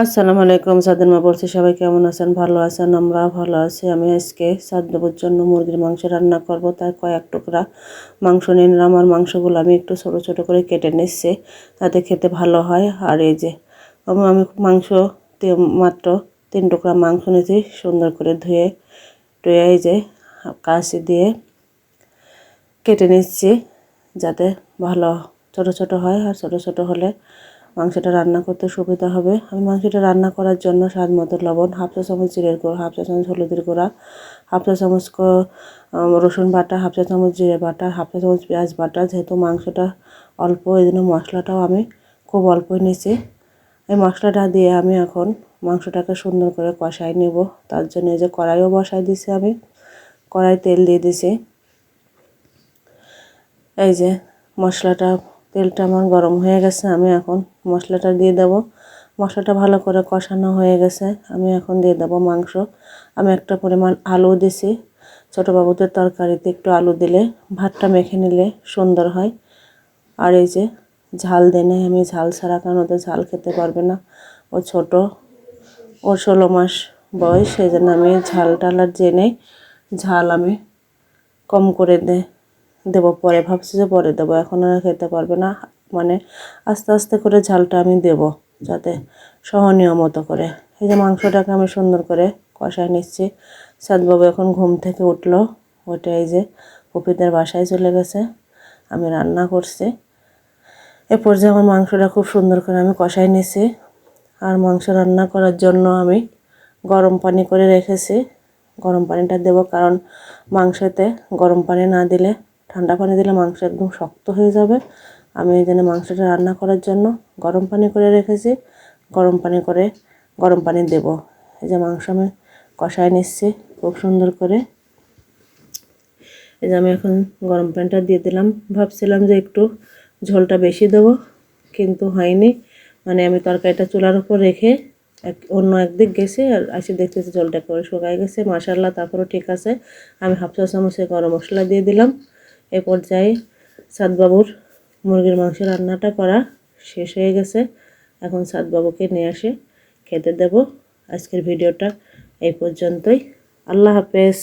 আসসালামু আলাইকুম, সাদের মা বলছি, সবাই কেমন আছেন? ভালো আছেন, আমরা ভালো আছি। আমি আজকে সাদ দেবর জন্য মুরগির মাংস রান্না করব। তার কয়েক টুকরা মাংস নিয়ে নিলাম মাংসগুলো আমি একটু ছোট ছোট করে কেটে নিচ্ছি, তাতে খেতে ভালো হয়। আর এই যে আমি মাংস মাত্র তিন টুকরা মাংস নিয়েছি, সুন্দর করে ধুয়ে টুয়ে এই যে, কাশি দিয়ে কেটে নিচ্ছি, যাতে ভালো ছোট ছোট হয়। আর ছোট ছোট হলে মাংসটা রান্না করতে সুবিধা হবে। আমি মাংসটা রান্না করার জন্য স্বাদ মতো লবণ, হাফ চা চামচ জিরের গুঁড়ো, হাফ চা চামচ হলুদের গুঁড়া, হাফ চা চামচ রসুন বাটা, হাফ চা চামচ জিরে বাটা, হাফ চা চামচ পেঁয়াজ বাটা। যেহেতু মাংসটা অল্প এই জন্য মশলাটাও আমি খুব অল্পই নিয়েছি। এই মশলাটা দিয়ে আমি এখন মাংসটাকে সুন্দর করে কষাই নেব। তার জন্য এই যে কড়াইও বসাই দিছি আমি। কড়াই তেল দিয়ে দিছি এই যে মশলাটা তেলটা আমার গরম হয়ে গেছে, আমি এখন মশলাটা দিয়ে দেব। মশলাটা ভালো করে কষানো হয়ে গেছে, আমি এখন দিয়ে দেব মাংস। আমি একটা পরিমাণ আলু দিছি, ছোটো বাবুদের তরকারিতে একটু আলু দিলে ভাতটা মেখে নিলে সুন্দর হয়। আর এই যে ঝাল দেনে আমি ঝাল ছাড়া কারণ ওদের ঝাল খেতে পারবে না? ও ছোট, ওর ষোলো মাস বয়স, সেই জন্য আমি ঝাল টাল আর জেনে ঝাল আমি কম করে দে দেবো, পরে ভাবছি যে পরে দেবো, এখন আর খেতে পারবে না। মানে আস্তে আস্তে করে ঝালটা আমি দেব, যাতে সহনীয় মতো করে। এই যে মাংসটাকে আমি সুন্দর করে কষায় নিচ্ছি। সাদবাবু এখন ঘুম থেকে উঠল ওটা এই যে পপিদের বাসায় চলে গেছে। আমি রান্না করছি। এরপর পর্যায়ে আমার মাংসটা খুব সুন্দর করে আমি কষাই নিয়েছি আর মাংস রান্না করার জন্য আমি গরম পানি করে রেখেছি। গরম পানিটা দেবো কারণ মাংসতে গরম পানি না দিলে ঠান্ডা পানি দিলে মাংস একদম শক্ত হয়ে যাবে। আমি এই জন্য মাংসটা রান্না করার জন্য গরম পানি করে রেখেছি। গরম পানি করে গরম পানি দেব। এই যে মাংস আমি কষায় নিচ্ছি খুব সুন্দর করে। এই যে আমি এখন গরম পানিটা দিয়ে দিলাম। ভাবছিলাম যে একটু ঝোলটা বেশি দেবো, কিন্তু হয়নি। মানে আমি তরকারিটা চুলার উপর রেখে এক অন্য একদিক গেছে আর আসে দেখতেছি জলটা করে শুকায় গেছে। মাসাল্লাহ তারপরেও ঠিক আছে। আমি হাফ চা চামচে গরম মশলা দিয়ে দিলাম। এ পর্যায়ে সাদবাবুর মুরগির মাংস রান্নাটা করা শেষ হয়ে গেছে। এখন সাদবাবুকে নিয়ে আসে খেতে দেব। আজকের ভিডিওটা এই পর্যন্তই। আল্লাহ হাফেজ।